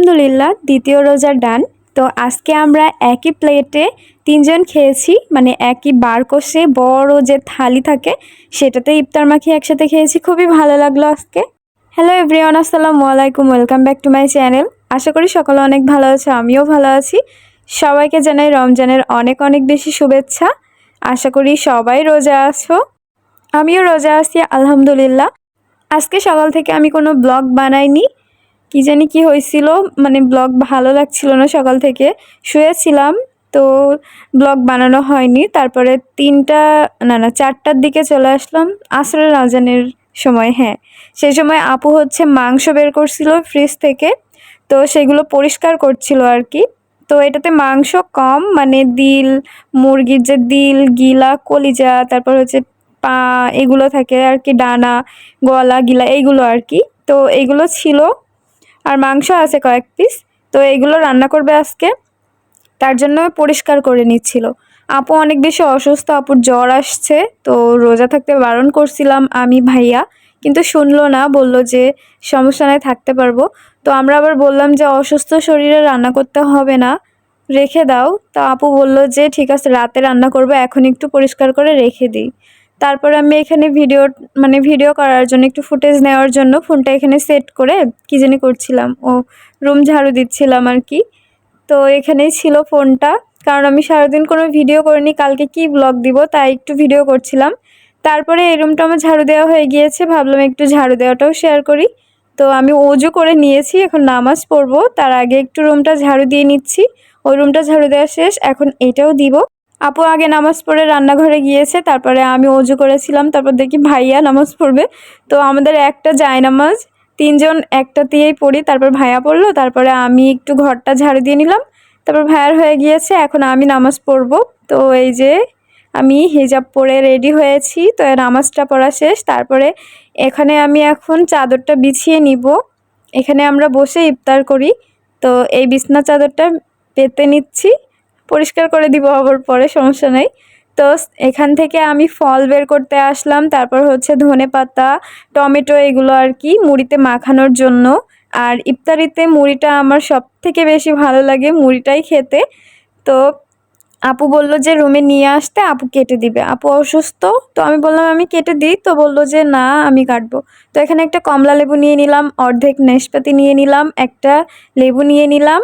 আলহামদুলিল্লাহ, দ্বিতীয় রোজা ডান। তো আজকে আমরা একই প্লেটে তিনজন খেয়েছি মানে একই বার কষে বড় যে থালি থাকে, সেটাতে ইফতার মাখিয়ে একসাথে খেয়েছি, খুবই ভালো লাগল আজকে। হ্যালো এভরিওয়ান আসসালামু আলাইকুম welcome back to my channel আশা করি সকলে অনেক ভালো আছে, আমিও ভালো আছি। সবাইকে জানাই রমজানের অনেক অনেক বেশি শুভেচ্ছা। আশা করি সবাই রোজা আছো। আমিও রোজা আছি, আলহামদুলিল্লাহ। আজকে সকাল থেকে আমি কোনো ব্লগ বানাইনি। কি জানি কি হয়েছিল মানে ব্লগ ভালো লাগছিল না সকাল থেকে। শুয়েছিলাম, তো ব্লগ বানানো হয়নি। তারপরে তিনটা, না না, চারটার দিকে চলে আসলাম। আসরে রাজানের সময় হ্যাঁ। সেই সময় আপু হচ্ছে মাংস বের করছিল ফ্রিজ থেকে, তো সেগুলো পরিষ্কার করছিল আর কি। তো এটাতে মাংস কম মানে দিল, মুরগির যে দিল, গিলা, কলিজা, তারপর হচ্ছে পা, এগুলো থাকে আর কি, ডানা, গলা, গিলা, এইগুলো আর কি। তো এইগুলো ছিল। আর মাংস আছে কয়েক পিস তো এইগুলো রান্না করবে আজকে। তার জন্য পরিষ্কার করে নিচ্ছিল। আপু অনেক বেশি অসুস্থ, আপুর জ্বর আসছে, তো রোজা থাকতে বারণ করছিলাম আমি ভাইয়া, কিন্তু শুনলো না, বলল যে সমস্যা নাই, থাকতে পারব। তো আমরা আবার বললাম যে অসুস্থ শরীরে রান্না করতে হবে না, রেখে দাও। তা আপু বলল যে ঠিক আছে, রাতে রান্না করব, এখন একটু পরিষ্কার করে রেখে দিই। তারপর আমি এখানে ভিডিও মানে ভিডিও করার জন্য, একটু ফুটেজ নেওয়ার জন্য ফোনটা এখানে সেট করে কী জানি করছিলাম, ও রুম ঝাড়ু দিচ্ছিলাম আর কি। তো এখানেই ছিল ফোনটা কারণ আমি সারাদিন কোনো ভিডিও করিনি, কালকে কি ব্লগ দিব তাই একটু ভিডিও করছিলাম। তারপরে এই রুমটা আমার ঝাড়ু দেওয়া হয়ে গিয়েছে, ভাবলাম একটু ঝাড়ু দেওয়াটাও শেয়ার করি। তো আমি অজু করে নিয়েছি, এখন নামাজ পড়ব, তার আগে একটু রুমটা ঝাড়ু দিয়ে নিচ্ছি। ওই রুমটা ঝাড়ু দেওয়া শেষ, এখন এটাও দিব। আপু আগে নামাজ পড়ে রান্নাঘরে গিয়েছে, তারপরে আমি অজু করেছিলাম, তারপর দেখি ভাইয়া নামাজ পড়বে। তো আমাদের একটা যায় নামাজ, তিনজন একটা দিয়েই পড়ি, তারপর ভাইয়া পড়ল, তারপরে আমি একটু ঘরটা ঝাড়ু দিয়ে নিলাম, তারপর ভাইয়ার হয়ে গিয়েছে, এখন আমি নামাজ পড়ব। তো এই যে আমি হিজাব পরে রেডি হয়েছি, তো নামাজটা পড়া শেষ, তারপরে এখানে আমি এখন চাদরটা বিছিয়ে নিব। এখানে আমরা বসে ইফতার করি, তো এই বিছনা চাদরটা পেতে নিচ্ছি। পরিষ্কার করে দিব, আবার পরে সমস্যা নেই। তো এখান থেকে আমি ফল বের করতে আসলাম, তারপর হচ্ছে ধনে পাতা, টমেটো এগুলো আর কি মুড়িতে মাখানোর জন্য। আর ইফতারিতে মুড়িটা আমার সব থেকে বেশি ভালো লাগে মুড়িটাই খেতে। তো আপু বলল যে রুমে নিয়ে আসতে, আপু কেটে দিবে। আপু অসুস্থ, তো আমি বললাম, আমি কেটে দিই। তো বলল যে, না, আমি কাটবো। তো এখানে একটা কমলা লেবু নিয়ে নিলাম, অর্ধেক নেশপাতি নিয়ে নিলাম, একটা লেবু নিয়ে নিলাম।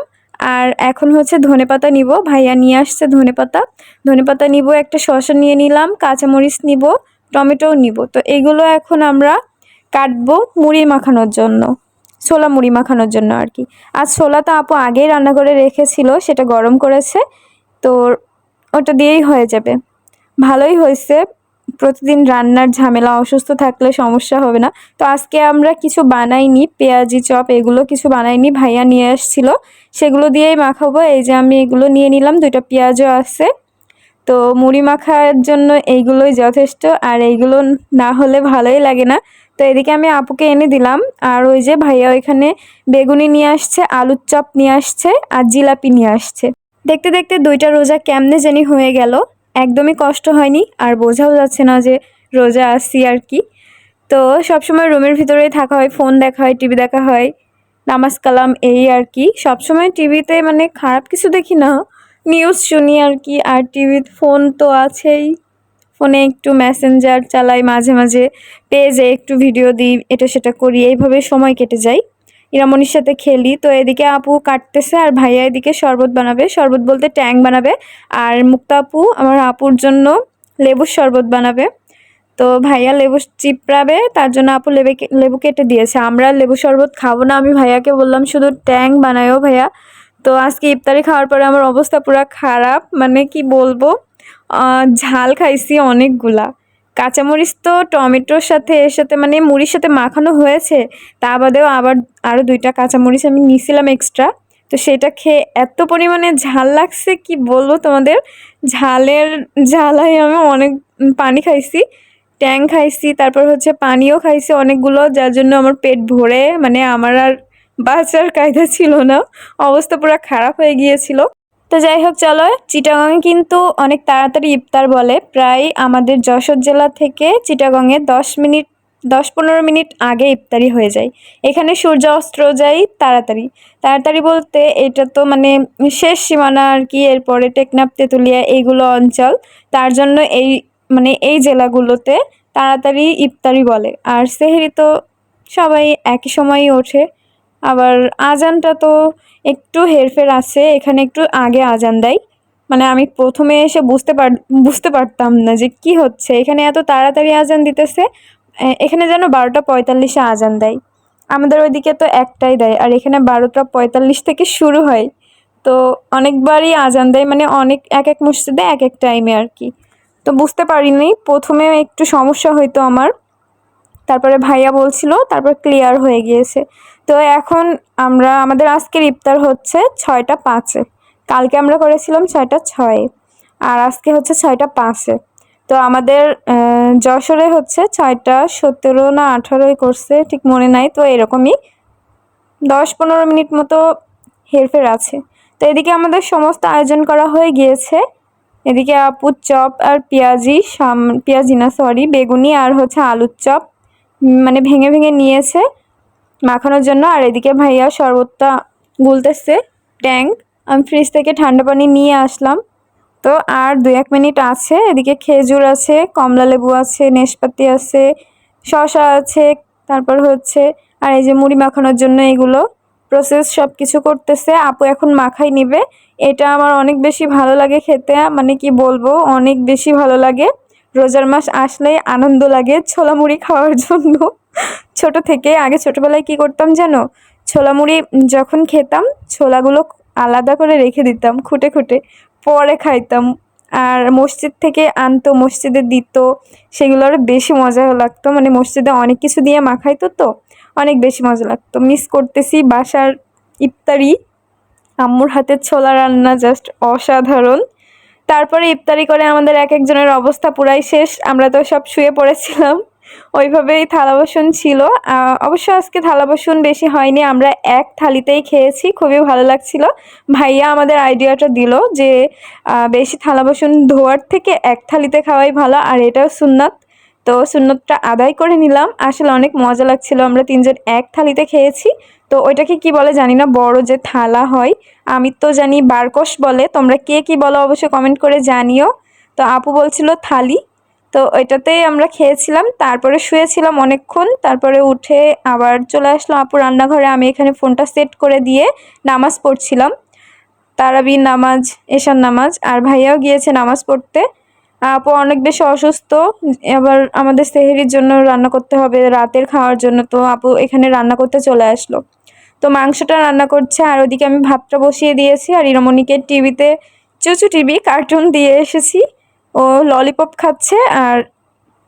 আর এখন হচ্ছে ধনেপাতা নিব। ভাইয়া নিয়ে আসছে ধনেপাতা ধনেপাতা নিব, একটা শসা নিয়ে নিলাম, কাঁচামরিচ নিব, টমেটোও নিব। তো এগুলো এখন আমরা কাটবো মুড়ি মাখানোর জন্য, ছোলা মুড়ি মাখানোর জন্য আর কি। আর ছোলা তো আপু আগেই রান্না করে রেখেছিল, সেটা গরম করেছে, তো ওটা দিয়েই হয়ে যাবে। ভালোই হয়েছে প্রতিদিন রান্নার ঝামেলা, অসুস্থ থাকলে সমস্যা হবে না। তো আজকে আমরা কিছু বানাইনি, পেঁয়াজি চপ, এগুলো কিছু বানাইনি, ভাইয়া নিয়ে আসছিল। সেগুলো দিয়েই মাখাবো। এই যে আমি এগুলো নিয়ে নিলাম, দুইটা পেঁয়াজও আছে। তো মুড়ি মাখার জন্য এইগুলোই যথেষ্ট, আর এইগুলো না হলে ভালোই লাগে না। তো এদিকে আমি আপুকে এনে দিলাম, আর ওই যে ভাইয়া ওইখানে বেগুনি নিয়ে আসছে, আলুর চপ নিয়ে আসছে, আর জিলাপি নিয়ে আসছে। দেখতে দেখতে দুইটা রোজা কেমনে জানি হয়ে গেল। একদমই কষ্ট হয়নি আর বোঝাও যাচ্ছে না যে রোজা আসছি আর কি। তো সবসময় রুমের ভিতরেই থাকা হয় ফোন দেখা হয় টিভি দেখা হয়, নামাজ কালাম এই আর কি। সবসময় টিভিতে মানে খারাপ কিছু দেখি না। নিউজ শুনি আর কি, আর টিভি ফোন তো আছেই। ফোনে একটু মেসেঞ্জার চালাই, মাঝে মাঝে পেজে একটু ভিডিও দিই, এটা সেটা করি, এইভাবে সময় কেটে যায়। ইরামনির সাথে খেলি। তো এদিকে আপু কাটতেছে আর ভাইয়া এদিকে শরবত বানাবে। শরবত বলতে ট্যাং বানাবে। আর মুক্তা আপু আমার আপুর জন্য লেবুর শরবত বানাবে। তো ভাইয়া লেবু চিপড়াবে, তার জন্য আপু লেবু লেবু কেটে দিয়েছে। আমরা লেবু শরবত খাব না, আমি ভাইয়াকে বললাম শুধু ট্যাং বানায়ও ভাইয়া। তো আজকে ইফতারি খাওয়ার পরে আমার অবস্থা পুরো খারাপ। মানে কি বলব? ঝাল খাইছি অনেকগুলা। কাঁচামরিচ তো টমেটোর সাথে, এর সাথে মানে মুড়ির সাথে মাখানো হয়েছে, তা বাদেও আবার আরও দুইটা কাঁচামরিচ আমি নিছিলাম এক্সট্রা তো সেটা খেয়ে এত পরিমাণে ঝাল লাগছে, কি বলব তোমাদের? ঝালের ঝালাই আমি অনেক পানি খাইছি, ট্যাং খাইছি, তারপর হচ্ছে পানিও খাইছি অনেকগুলো, যার জন্য আমার পেট ভরে মানে আমার আর বাঁচার কায়দা ছিল না, অবস্থা পুরো খারাপ হয়ে গিয়েছিল। তো যাই হোক, চলো, চিটাগংয়ে কিন্তু অনেক তাড়াতাড়ি ইফতার বলে। প্রায় আমাদের যশোর জেলা থেকে চিটাগংয়ে দশ মিনিট, দশ পনেরো মিনিট আগে ইফতারি হয়ে যায়। এখানে সূর্য অস্ত্র যায় তাড়াতাড়ি। তাড়াতাড়ি বলতে এটা তো মানে শেষ সীমানা আর কি, এরপরে টেকনাফ, তেঁতুলিয়া এইগুলো অঞ্চল। তার জন্য এই মানে এই জেলাগুলোতে তাড়াতাড়ি ইফতারি বলে। আর সেহেরি তো সবাই একই সময়ই ওঠে। আবার আজানটা তো একটু হেরফের আছে, এখানে একটু আগে আজান দেয়। মানে আমি প্রথমে এসে বুঝতে পার, বুঝতে পারতাম না যে কি হচ্ছে। এখানে এত তাড়াতাড়ি আজান দিতেছে এখানে যেন বারোটা পঁয়তাল্লিশে আজান দেয়। আমাদের ওইদিকে তো একটাই দেয়, আর এখানে বারোটা পঁয়তাল্লিশ থেকে শুরু হয়। তো অনেকবারই আজান দেয় মানে অনেক, এক এক মসজিদে এক এক টাইমে আর কি। তো বুঝতে পারিনি, প্রথমে একটু সমস্যা হইতো আমার। তারপরে ভাইয়া বলছিল, তারপর ক্লিয়ার হয়ে গিয়েছে। তো এখন আমরা, আমাদের আজকের ইফতার হচ্ছে ছয়টা পাঁচে। কালকে আমরা করেছিলাম ছয়টা ছয়ে আর আজকে হচ্ছে ছয়টা পাঁচে। তো আমাদের যশোরে হচ্ছে ছয়টা সতেরো না আঠারোই করছে, ঠিক মনে নাই। তো এরকমই দশ পনেরো মিনিট মতো হেরফের আছে। তো এদিকে আমাদের সমস্ত আয়োজন করা হয়ে গিয়েছে। এদিকে আপু চপ আর পেঁয়াজি, সাম, পেঁয়াজি না সরি বেগুনি আর হচ্ছে আলুর চপ মানে ভেঙে ভেঙে নিয়েছে। মাখানোর জন্য। আর এদিকে ভাইয়া শরবতটা গুলতেছে। ট্যাঙ্ক আমি ফ্রিজ থেকে ঠান্ডা পানি নিয়ে আসলাম। তো আর দু এক মিনিট আছে। এদিকে খেজুর আছে, কমলা লেবু আছে নেশপাতি আছে, শসা আছে, তারপর হচ্ছে আর এই যে মুড়ি মাখানোর জন্য এগুলো প্রসেস সব কিছু করতেছে। আপু এখন মাখাই নিবে। এটা আমার অনেক বেশি ভালো লাগে খেতে। মানে কি বলব? অনেক বেশি ভালো লাগে। রোজার মাস আসলেই আনন্দ লাগে ছোলা মুড়ি খাওয়ার জন্য। ছোট থেকে আগে ছোটবেলায় কি করতাম জানো? ছোলা মুড়ি যখন খেতাম, ছোলাগুলো আলাদা করে রেখে দিতাম খুঁটে খুঁটে, পরে খাইতাম। আর মসজিদ থেকে আনতো, মসজিদে দিত, সেগুলো আরও বেশি মজা লাগতো। মানে মসজিদে অনেক কিছু দিয়ে মাখাইতো তো, অনেক বেশি মজা লাগতো। মিস করতেছি বাসার ইফতারি। আম্মুর হাতের ছোলা রান্না জাস্ট অসাধারণ। তারপরে ইফতারি করে আমাদের এক একজনের অবস্থা পুরাই শেষ। আমরা তো সব শুয়ে পড়েছিলাম। ওইভাবেই থালা বাসন ছিল। অবশ্য আজকে থালা বাসন বেশি হয়নি, আমরা এক থালিতেই খেয়েছি, খুবই ভালো লাগছিল। ভাইয়া আমাদের আইডিয়াটা দিল যে বেশি থালা বাসন ধোয়ার থেকে এক থালিতে খাওয়াই ভালো, আর এটাও সুন্নাত। তো সুন্নতটা আদায় করে নিলাম। আসলে অনেক মজা লাগছিল, আমরা তিনজন এক থালিতে খেয়েছি। তো ওইটাকে কি বলে জানি না, বড় যে থালা হয়, আমি তো জানি বারকস বলে, তোমরা কে কি বলো অবশ্যই কমেন্ট করে জানিও। তো আপু বলছিল থালি। তো ওইটাতেই আমরা খেয়েছিলাম, তারপরে শুয়েছিলাম অনেকক্ষণ, তারপরে উঠে আবার চলে আসলো আপু রান্নাঘরে, আমি এখানে ফোনটা সেট করে দিয়ে নামাজ পড়ছিলাম। তারাবি নামাজ, এশার নামাজ, আর ভাইয়াও গিয়েছে নামাজ পড়তে। আপু অনেক বেশি অসুস্থ, এবার আমাদের সেহেরির জন্য রান্না করতে হবে, রাতের খাওয়ার জন্য। তো আপু এখানে রান্না করতে চলে আসলো। তো মাংসটা রান্না করছে, আর ওদিকে আমি ভাতটা বসিয়ে দিয়েছি, আর ইরমণিকে টিভিতে, চুচু টিভি, কার্টুন দিয়ে এসেছি। ও ললিপপ খাচ্ছে আর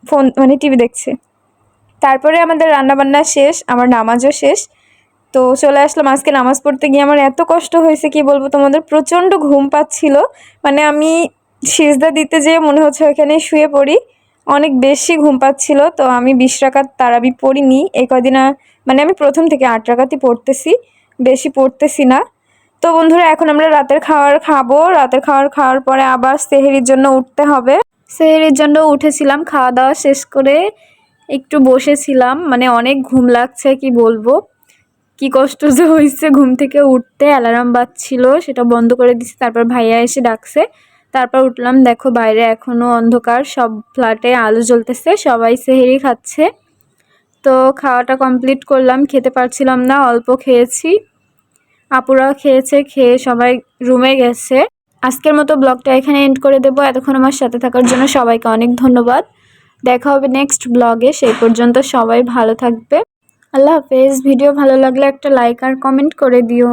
ফোন মানে টিভি দেখছে। তারপরে আমাদের রান্নাবান্না শেষ, আমার নামাজও শেষ। তো চলে আসলাম, আজকে নামাজ পড়তে গিয়ে আমার এত কষ্ট হয়েছে, কি বলব তোমাদের? প্রচণ্ড ঘুম পাচ্ছিল। মানে আমি সিজদা দিতে যেয়ে মনে হচ্ছে ওখানে শুয়ে পড়ি। অনেক বেশি ঘুম পাচ্ছিল, তো আমি বিশ রাকাত তারাবি পড়িনি। এই কদিন মানে আমি প্রথম থেকে আট রাকাতই পড়তেছি, বেশি পড়তেছি না। তো বন্ধুরা, এখন আমরা রাতের খাওয়ার খাব। রাতের খাওয়ার খাওয়ার পরে আবার সেহেরির জন্য উঠতে হবে। সেহেরির জন্য উঠেছিলাম, খাওয়া দাওয়া শেষ করে একটু বসেছিলাম। মানে অনেক ঘুম লাগছে, কি বলব? কি কষ্ট যে হয়েছে ঘুম থেকে উঠতে। অ্যালার্ম বাজছিল, সেটা বন্ধ করে দিছি। তারপর ভাইয়া এসে ডাকছে। তারপর উঠলাম, দেখো বাইরে এখনও অন্ধকার, সব ফ্ল্যাটে আলো জ্বলতেছে, সবাই সেহেরি খাচ্ছে। তো খাওয়াটা কমপ্লিট করলাম, খেতে পারছিলাম না, অল্প খেয়েছি। আপুরা খেয়েছে, খেয়ে সবাই রুমে গেছে। আজকের মতো ব্লগটা এখানে এন্ড করে দেবো। এতক্ষণ আমার সাথে থাকার জন্য সবাইকে অনেক ধন্যবাদ। দেখা হবে নেক্সট ব্লগে সেই পর্যন্ত সবাই ভালো থাকবে। আল্লাহ হাফেজ। ভিডিও ভালো লাগলে একটা লাইক আর কমেন্ট করে দিও।